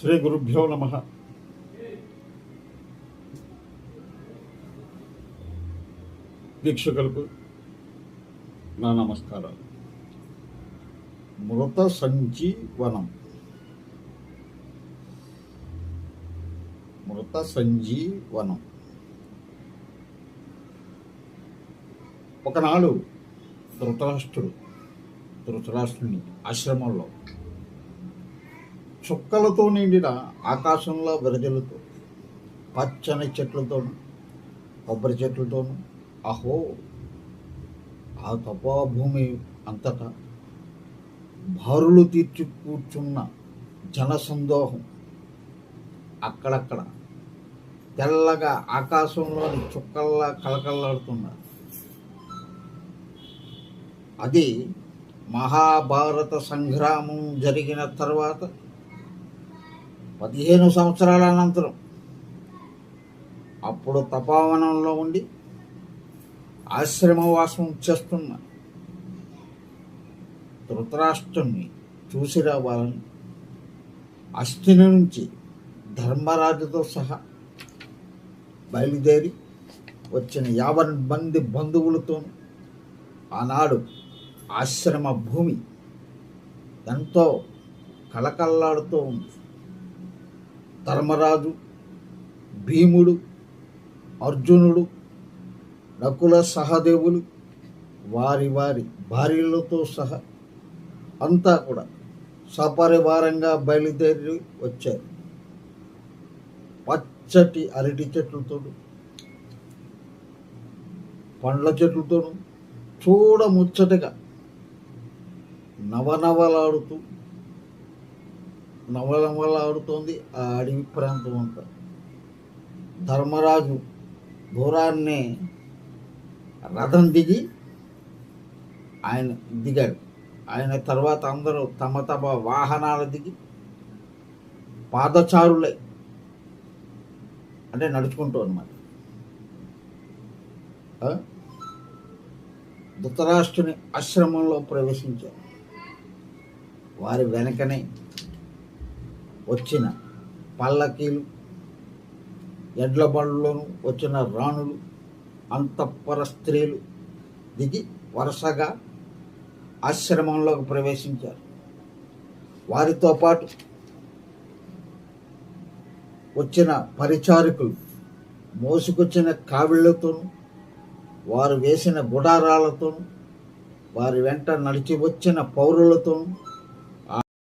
శ్రీ గురుభ్యో నమ. వీక్షకులకు నా నమస్కారాలు. మృత సంజీవనం. మృత సంజీవనం. ఒకనాడు ధృతరాష్ట్రుడు ధృతరాష్ట్రుని ఆశ్రమంలో చుక్కలతో నిండిన ఆకాశంలో విరజలతో పచ్చని చెట్లతోను కొబ్బరి చెట్లతోను అహో ఆ తపోభూమి అంతటా భారులు తీర్చి కూర్చున్న జనసందోహం అక్కడక్కడ తెల్లగా ఆకాశంలోని చుక్కల్లా కలకల్లాడుతున్నారు అది మహాభారత సంగ్రామం జరిగిన తర్వాత పదిహేను సంవత్సరాల అనంతరం అప్పుడు తపోవనంలో ఉండి ఆశ్రమవాసం చేస్తున్న ధృతరాష్ట్రుణ్ణి చూసి రావాలని అస్థిని నుంచి ధర్మరాజుతో సహా బయలుదేరి వచ్చిన యాభై మంది బంధువులతో ఆనాడు ఆశ్రమ భూమి ఎంతో కలకల్లాడుతూ ఉంది. ధర్మరాజు భీముడు అర్జునుడు నకుల సహదేవులు వారి వారి భార్యలతో సహా అంతా కూడా సపరివారంగా బయలుదేరి వచ్చారు. పచ్చటి అరటి చెట్లతోను పండ్ల చెట్లతోనూ చూడముచ్చటగా నవనవలాడుతూ నవనవలాడుతోంది ఆ అడవి ప్రాంతం అంతా. ధర్మరాజు దూరాన్నే రథం దిగి ఆయన దిగాడు. ఆయన తర్వాత అందరూ తమ తమ వాహనాలు దిగి పాదచారులై అంటే నడుచుకుంటూ అనమాట ధృతరాష్ట్రుని ఆశ్రమంలో ప్రవేశించారు. వారి వెనకనే వచ్చిన పల్లకీలు ఎడ్ల బండ్లోను వచ్చిన రాణులు అంతఃపర స్త్రీలు దిగి వరుసగా ఆశ్రమంలోకి ప్రవేశించారు. వారితో పాటు వచ్చిన పరిచారకులు మోసుకొచ్చిన కావిళ్ళతోనూ వారు వేసిన గుడారాలతోనూ వారి వెంట నడిచి వచ్చిన పౌరులతోనూ